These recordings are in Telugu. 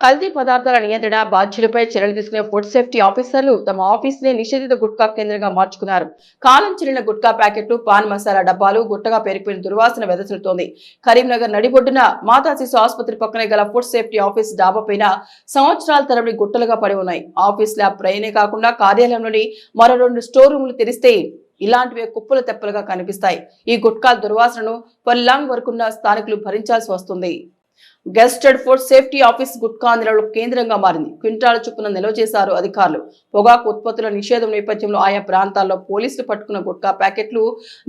కల్తీ పదార్థాల నియంత్రణ బాధ్యులపై చర్యలు తీసుకునే ఫుడ్ సేఫ్టీ ఆఫీసర్లు తమ ఆఫీస్ని నిషేధిత గుట్కా కేంద్రంగా మార్చుకున్నారు. కాలం చెల్లిన గుట్కా ప్యాకెట్లు పాన్ మసాలా డబ్బాలు గుట్టగా పేరుకుపోయిన దుర్వాసన వెదజల్లుతోంది. కరీంనగర్ నడిబొడ్డున మాతా శిశు ఆసుపత్రి పక్కనే గల ఫుడ్ సేఫ్టీ ఆఫీస్ డాబా పైన సంవత్సరాల తరబడి గుట్టలుగా పడి ఉన్నాయి. ఆఫీస్ ల్యాబ్ ప్రయనే కాకుండా కార్యాలయంలోని మరో రెండు స్టోర్ రూములు తెరిస్తే ఇలాంటివే కుప్పలు తెప్పలుగా కనిపిస్తాయి. ఈ గుట్కాల దుర్వాసనను పల్లాంగ్ వరకున్న స్థానికులు భరించాల్సి వస్తుంది. Gazetted food safety office gutka నిల్వల కేంద్రంగా మారింది. క్వింటాల చొప్పున నిల్వ చేశారు అధికారులు. పొగాకు ఉత్పత్తుల నిషేధం నేపథ్యంలో ఆయా ప్రాంతాల్లో పోలీసులు పట్టుకున్న గుట్కా ప్యాకెట్లు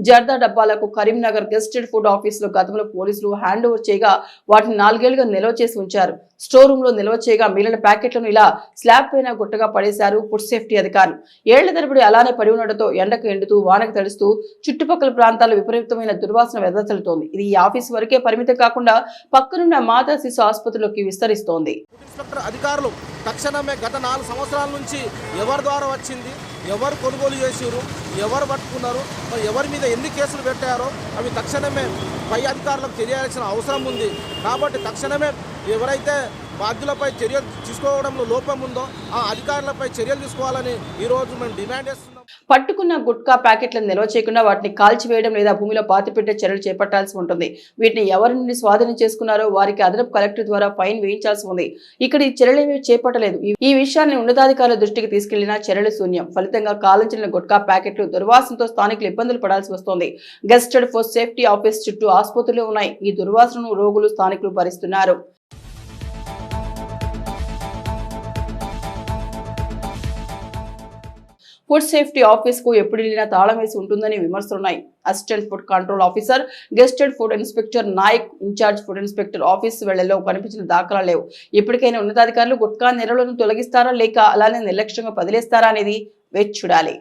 జర్దా డబ్బాలకు కరీంనగర్ గెస్టెడ్ ఫుడ్ ఆఫీసులో గతంలో పోలీసులు హ్యాండ్ ఓవర్ చేయగా వాటిని నాలుగేళ్ళుగా నిల్వ చేసి ఉంచారు. స్టోర్ రూమ్లో నిల్వ చేయగా మిగిలిన ప్యాకెట్లను ఇలా స్లాబ్ పైన గుట్టగా పడేశారు ఫుడ్ సేఫ్టీ అధికారులు. ఏళ్ళ తరబడి అలానే పడి ఉండడంతో ఎండకు ఎండుతూ వానకు తడుస్తూ చుట్టుపక్కల ప్రాంతాల్లో విపరీతమైన దుర్వాసన వెదజల్లుతోంది. ఇది ఈ ఆఫీస్ వరకే పరిమితం కాకుండా పక్కనున్న మాతా శిశు ఆసుపత్రిలోకి విస్తరిస్తోంది. అధికారులు తక్షణమే గత నాలుగు సంవత్సరాల నుంచి ఎవరి ద్వారా వచ్చింది? ఎవరు కొనుగోలు చేసారు ఎవరు పట్టుకున్నారు మరి ఎవరి మీద ఎన్ని కేసులు పెట్టారో అవి తక్షణమే పై అధికారులకు తెలియాల్సిన అవసరం ఉంది. కాబట్టి తక్షణమే ఎవరైతే బాధ్యులపై చర్యలు తీసుకోవడంలో లోపం ఉందో ఆ అధికారులపై చర్యలు తీసుకోవాలని ఈరోజు మేము డిమాండ్ చేస్తున్నాం. పట్టుకున్న గుట్కా ప్యాకెట్లను నిల్వ చేయకుండా వాటిని కాల్చివేయడం లేదా భూమిలో పాతిపెట్టే చర్యలు చేపట్టాల్సి ఉంటుంది. వీటిని ఎవరి నుండి స్వాధీనం చేసుకున్నారో వారికి అదనపు కలెక్టర్ ద్వారా ఫైన్ వేయించాల్సి ఉంది. ఇక్కడ ఈ చర్యలేమీ చేపట్టలేదు. ఈ- ఈ విషయాన్ని ఉన్నతాధికారుల దృష్టికి తీసుకెళ్ళినా చర్యలు శూన్యం. ఫలితంగా కాలంచిన గుట్కా ప్యాకెట్లు దుర్వాసనతో స్థానికులు ఇబ్బందులు పడాల్సి వస్తోంది. గెస్టెడ్ ఫర్ సేఫ్టీ ఆఫీస్ చుట్టూ ఆసుపత్రులు ఉన్నాయి. ఈ దుర్వాసనను రోగులు స్థానికులు భరిస్తున్నారు. ఫుడ్ సేఫ్టీ ఆఫీస్కు ఎప్పుడు వెళ్ళినా తాళం వేసి ఉంటుందని విమర్శలున్నాయి. Assistant food control officer gazetted food inspector Naik incharge food inspector office వెళ్ళలో కనిపించిన దాఖలా లేవు. ఇప్పటికైనా ఉన్నతాధికారులు గుట్కా నెలలను తొలగిస్తారా లేక అలానే నిర్లక్ష్యంగా వదిలేస్తారా అనేది వేచి చూడాలి.